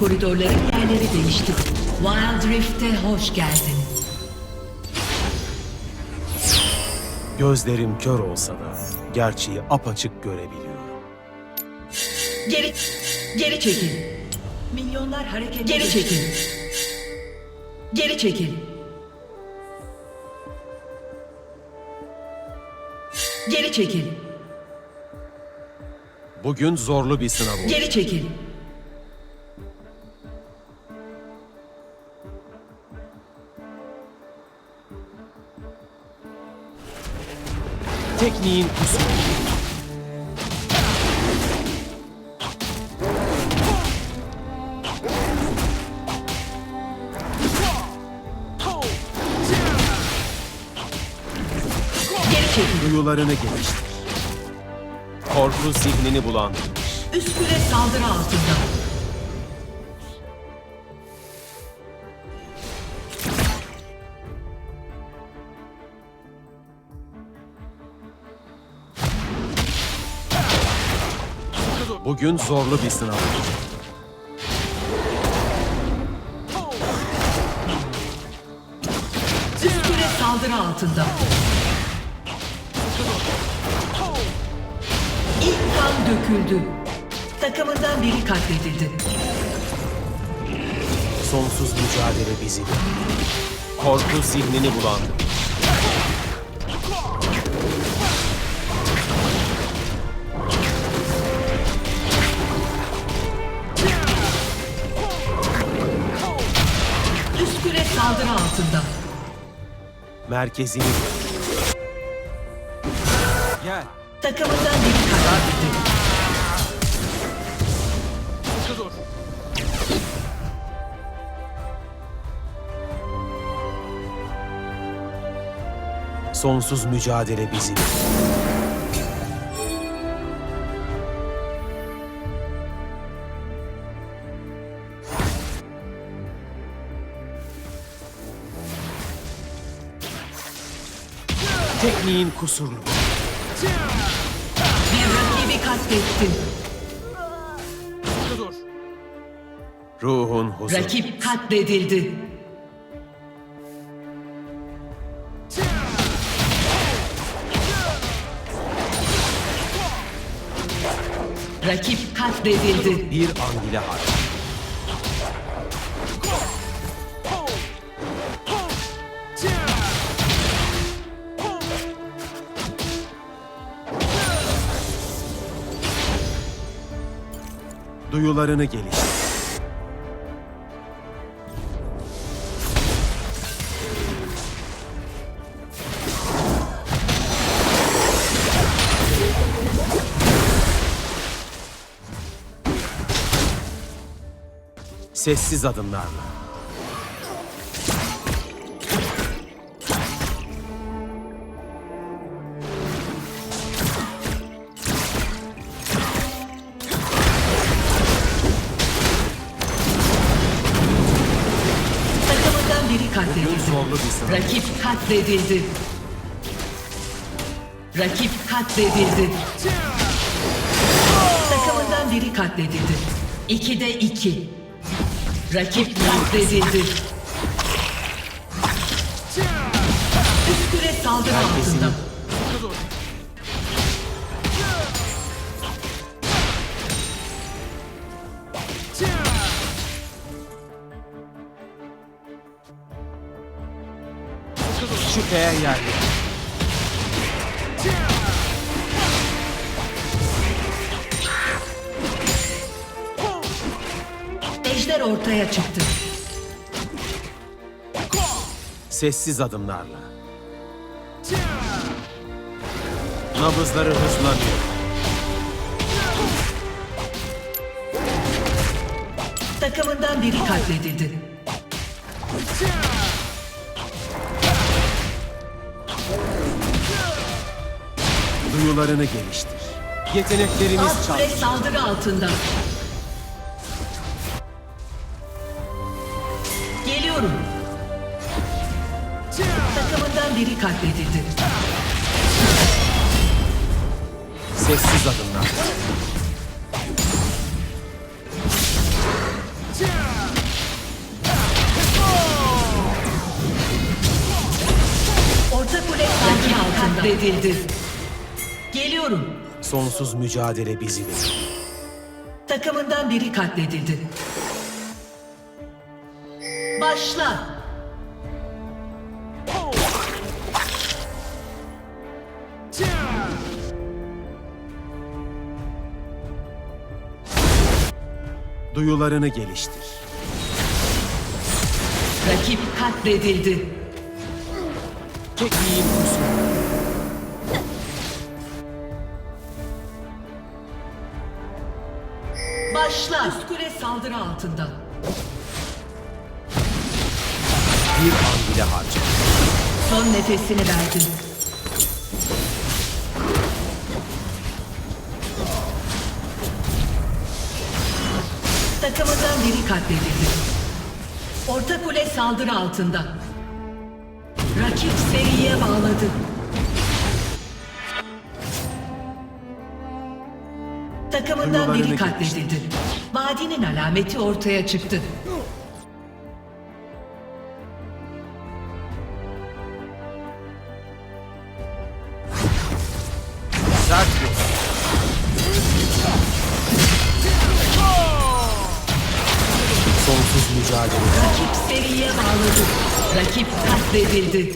Koridorların yerleri değişti. Wild Rift'e hoş geldin. Gözlerim kör olsa da gerçeği apaçık görebiliyorum. Geri, geri çekil. Milyonlar hareket Geri çekil. Geri çekil. Geri çekil. Bugün zorlu bir sınav oldu. Geri çekil. Tekniğin kusuru. Duyularını geliştir. Korku zihnini bulandırmış. Üst kule saldırı altında. Bugün zorlu bir sınav oldu. Üst kule saldırı altında. İlk kan döküldü. Takımından biri katledildi. Sonsuz mücadele bizi. Korku zihnini bulandırmış. Saldırı altında. Merkezini Gel. Takımından biri katledildi. Sonsuz mücadele bizim. Tekniğin kusurlu. Bir rakibi katlettin. Ruhun huzuru. Rakip katledildi. Rakip katledildi. Bir an bile harç. Duyularını geliştir. Sessiz adımlarla. Sınav. Rakip katledildi. Rakip katledildi. Takımından biri katledildi. İkide iki. Rakip katledildi. Üst küre saldırı altında. Şüpheye yerli. Ejder ortaya çıktı. Sessiz adımlarla. Nabızları hızlanıyor. Takımından biri katledildi. duyularını geliştir. Yeteneklerimiz Kule çalışır. saldırı altında. Geliyorum. Takımından biri katledildi. Sessiz adımlar. Orta kule saldırı altında. Katledildi. Geliyorum. Sonsuz mücadele bizi bekliyor. Takımından biri katledildi. Başla. Duyularını geliştir. Rakip katledildi. Tekniğin usulü. Başla. Üst kule saldırı altında. Bir an bile harcama. Son nefesini verdin. Takımından biri katledildi. Orta kule saldırı altında. Rakip seriye bağladı. Takımından biri katledildi. Vadinin alameti ortaya çıktı. Sonsuz mücadele. Rakip seriye bağladı. Rakip katledildi.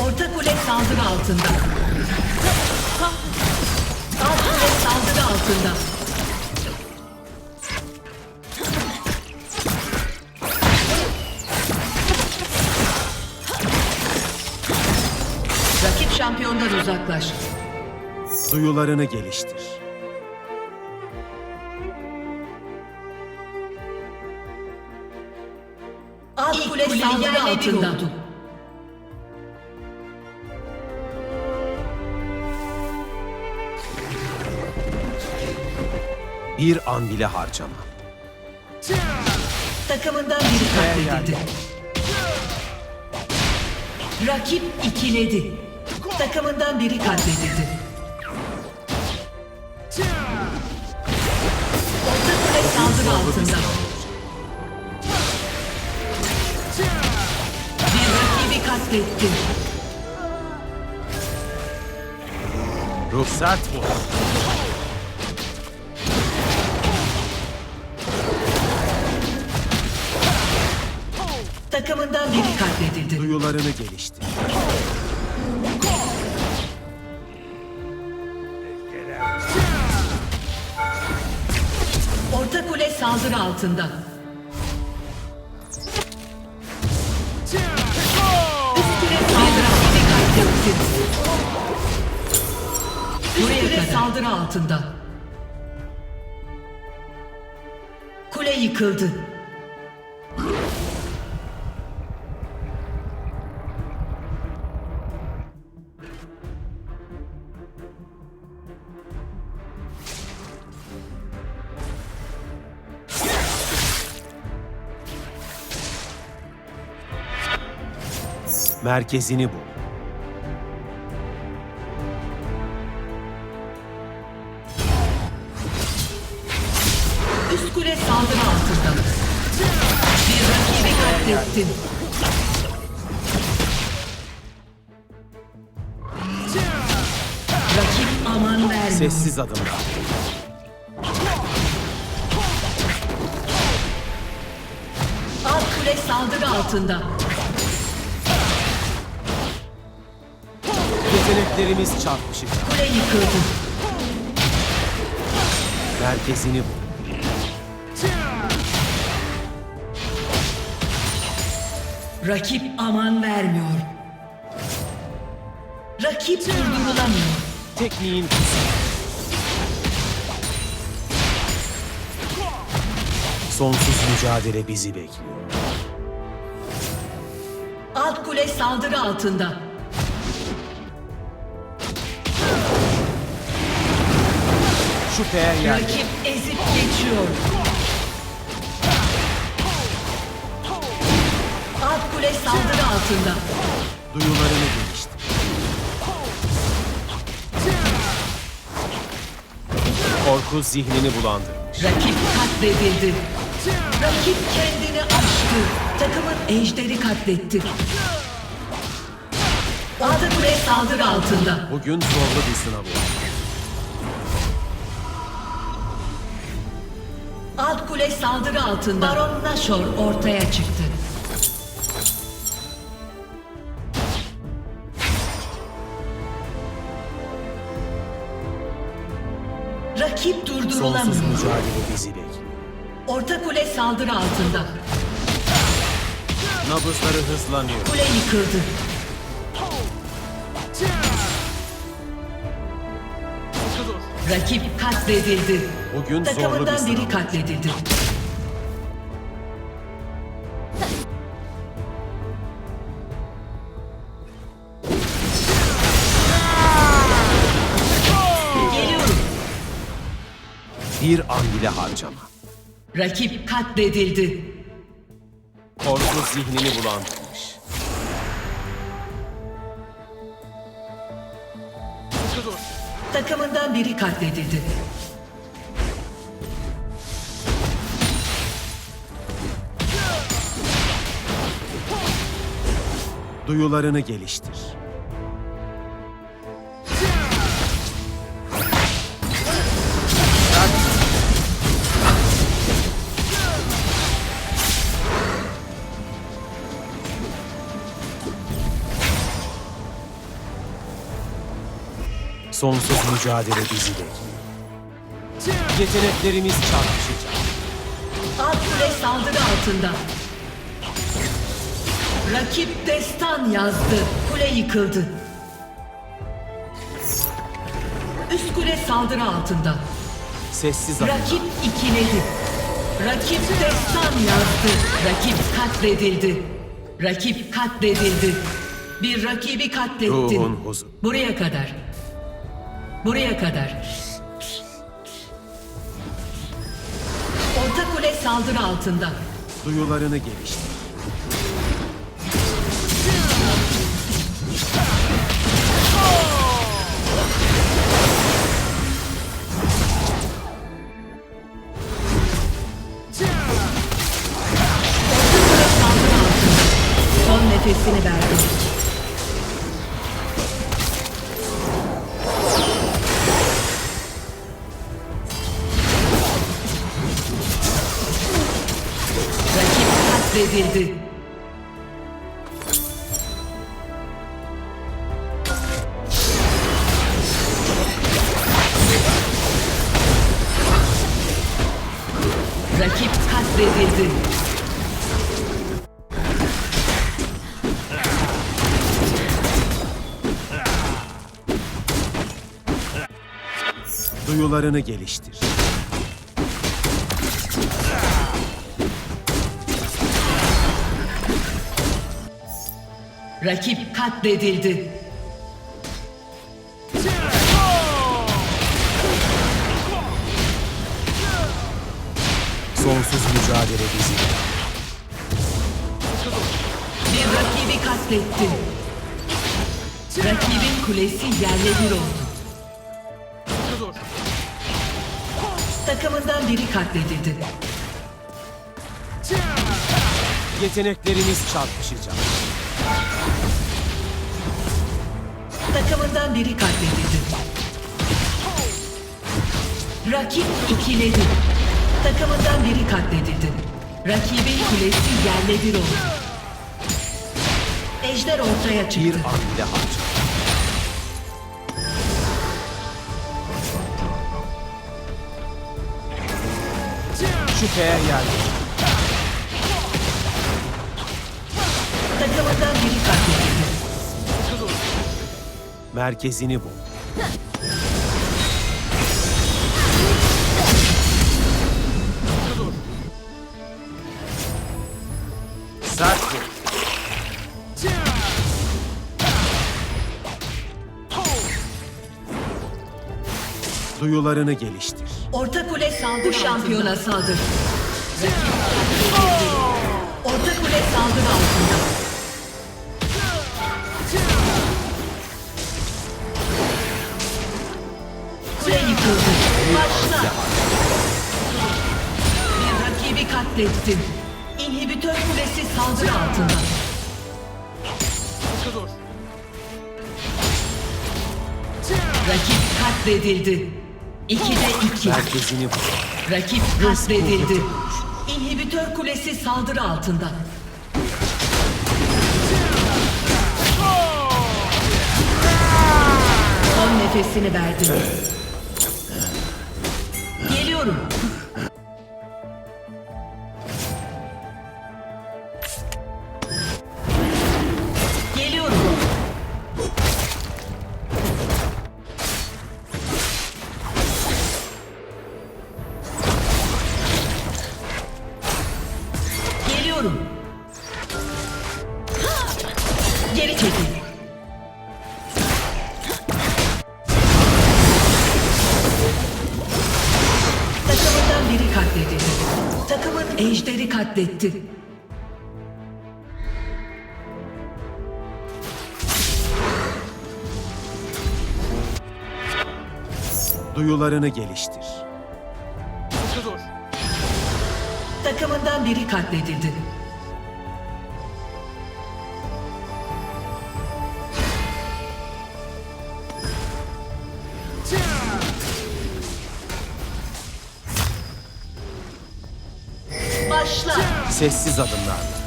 Orta kule saldırı altında. Alt kule saldırı altında. Şampiyondan uzaklaş. Duyularını geliştir. Alt kule saldırı altında. Bir an bile harcama. Takımından biri katledildi. Rakip ikiledi. Takımından biri katledildi. Orta kule saldırı altında. Bir rakibi katletti. Ruh sert vur. Takımından biri katledildi. Duyularını geliştir. Orta kule saldırı altında. Üst saldırı katletti. Üst kule saldırı altında. Kule yıkıldı. Merkezini bul. Üst kule saldırı altında. Bir rakibi katlettin. Rakip aman vermiyor. Sessiz adımlar. Alt kule saldırı altında. Yeteneklerimiz çarpışık. Kule yıkıldı. Merkezini bul. Rakip aman vermiyor. Rakip durdurulamıyor. Tekniğin. Sonsuz mücadele bizi bekliyor. Alt kule saldırı altında. Şüpheye yer. Rakip ezip geçiyor. Alt kule saldırı altında. Duyularını geliştir. Korku zihnini bulandırmış. Rakip katledildi. Rakip kendini aştı. Takımın ejderi katletti. Orta kule saldırı altında. Bugün zorlu bir sınav olacak. Kule saldırı altında. Baron Nashor ortaya çıktı. Rakip Sonsuz durdurulamıyor. mücadele bizi bekliyor. Orta kule saldırı altında. Nabızları hızlanıyor. Kule yıkıldı. Rakip katledildi. Bugün zorlu bir Takımından sınav biri katledildi. Geliyorum. Bir an bile harcama. Rakip katledildi. Korku zihnini bulandırmış. Takımından biri katledildi. Duyularını geliştir. Sonsuz mücadele bizi bekliyor. Yeteneklerimiz çarpışacak. Alt kule saldırı altında. Rakip destan yazdı. Kule yıkıldı. Üst kule saldırı altında. Sessiz. Rakip ikiledi. Rakip destan yazdı. Rakip katledildi. Rakip katledildi. Bir rakibi katlettin. Buraya kadar. Buraya kadar. Orta kule saldırı altında. Duyularını geliştir. Son nefesini verdi. Rakip katledildi. Duyularını geliştir. Rakip katledildi. Sonsuz mücadele bizi. Bir rakibi katletti. Rakibin kulesi yerle bir oldu. Takımından biri katledildi. Yeteneklerimiz çarpışacak. Takımından biri katledildi. Rakip ikiledi. Takımından biri katledildi. Rakibin kulesi yerle bir oldu. Ejder ortaya Bir çıktı. an bile harcama. Şüpheye yok. Takımından biri katledildi. Merkezini bul. Sert vur. Duyularını geliştir. Orta kule saldırı Bu şampiyona saldır. Orta kule saldırı altında. Kule yıkıldı. Başla. Bir rakibi katlettin. İnhibitör kulesi saldırı altında. Rakip katledildi. 2'de 2. Merkezini. Rakip katledildi. İnhibitör kulesi saldırı altında. Son nefesini verdi. Geliyorum. Geliyorum. Geliyorum. Geri çekil. Takımından biri katledildi. Takımın ejderi katletti. Duyularını geliştir. Takımından biri katledildi. Başla. Sessiz adımlar.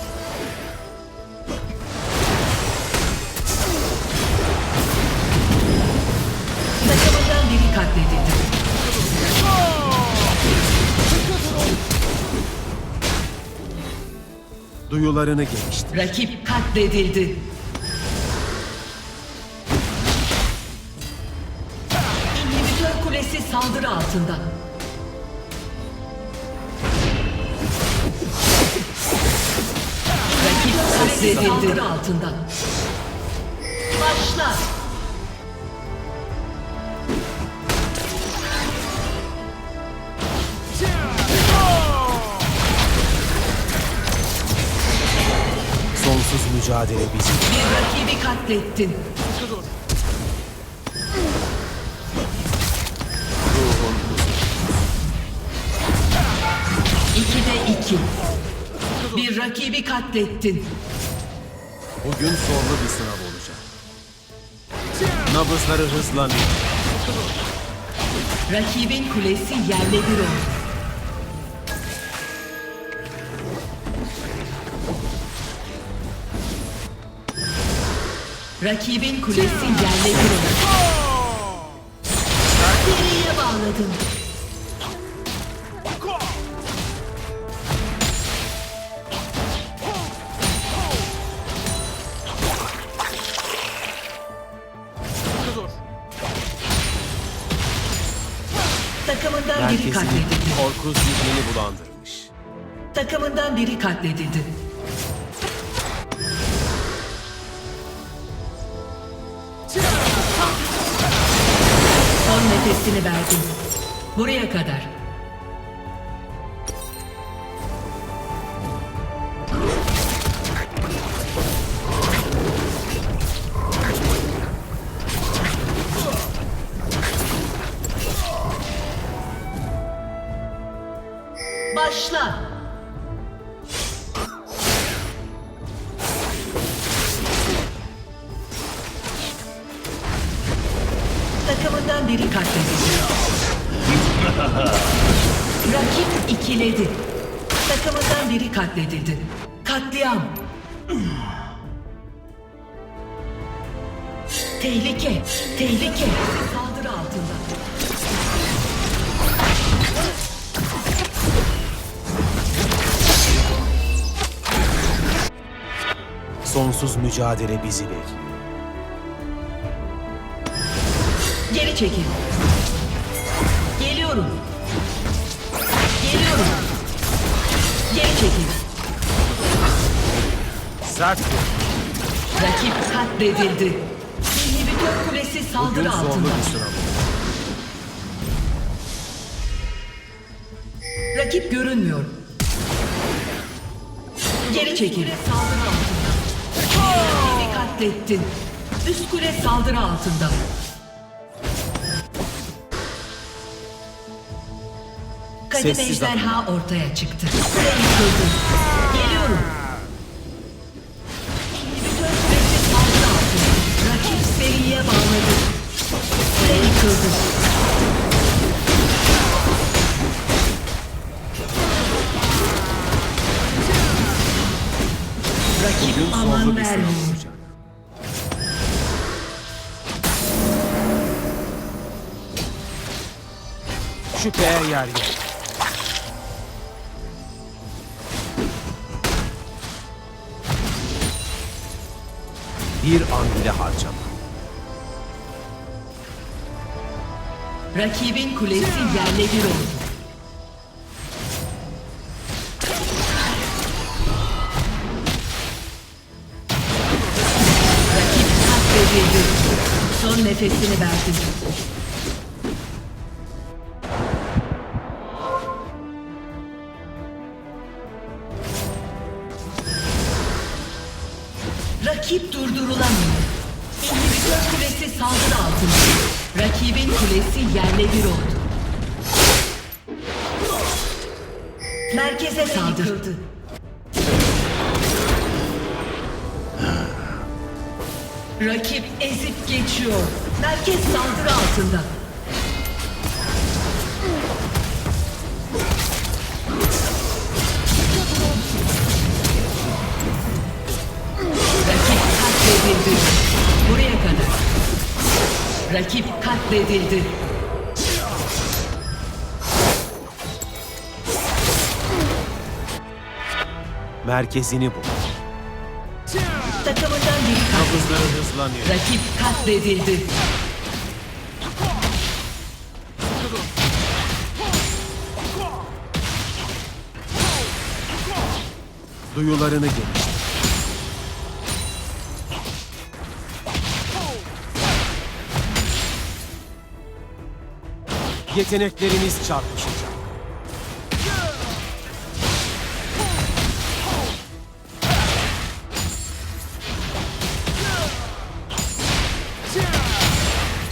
Duyularını geliştir. Rakip katledildi. İnhibitör kulesi saldırı altında. Rakip katledildi. Saldırı altında. Mücadele bizim. Bir rakibi katlettin. İkide iki. Bir rakibi katlettin. Bugün zorlu bir sınav olacak. Nabızları hızlanıyor. Rakibin kulesi yerle bir oldu. Rakibin kulesi yerle bir oldu. Geriye bağladım. Takımından biri katledildi. korku zihnini bulandırmış. Takımından biri katledildi. Nefesini verdim. Buraya kadar. Rakip ikiledi. Takımından biri katledildi. Katliam. Tehlike, tehlike. Saldırı altında. Sonsuz mücadele bizi bekliyor. Geri çekil. Sert vur. Rakip katledildi. İnhibitör kulesi Bugün saldırı zorlu altında. bir sınav. Rakip görünmüyor. Geri çekil. Saldırı altında. Rakibi katlettin. Üst kule saldırı altında. Kadim Sessiz ejderha ortaya çıktı. Kule yıkıldı. Geliyorum. Yok. Bir an bile harcama. Rakibin kulesi yerle bir oldu. Rakip katledildi. Son nefesini verdi. Saldırdı. Rakip ezip geçiyor. Merkez saldırı altında. Rakip katledildi. Buraya kadar. Rakip katledildi. Merkezini bul. Takımından biri. Nabızları hızlanıyor. Rakip katledildi. Duyularını geliştir. Yetenekleriniz çarpışacak.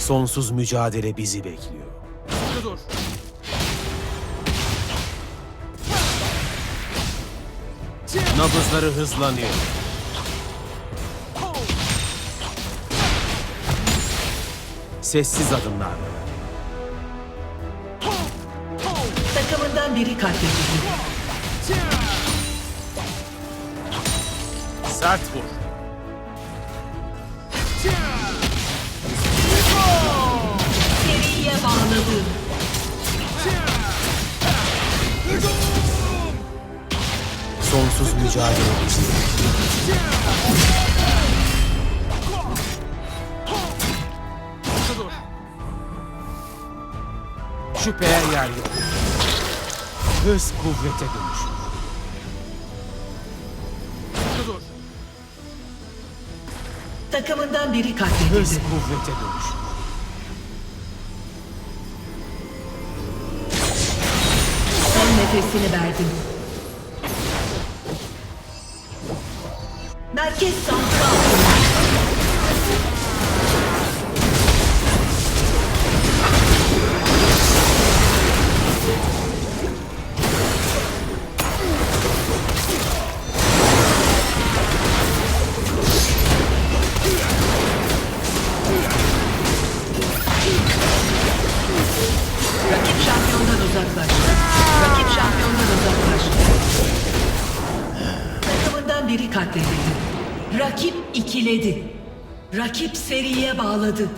Sonsuz mücadele bizi bekliyor. Dur. Nabızları hızlanıyor. Sessiz adımlar. Takımından biri katledildi. Sert vur. Mücadele. Dur. Şüpheye yer yok. Hız kuvvete dönüşür. Takımından biri Hız katledildi. kuvvete dönüşür. Son nefesini verdi. Merkez saldırı Rakip seriye bağladı.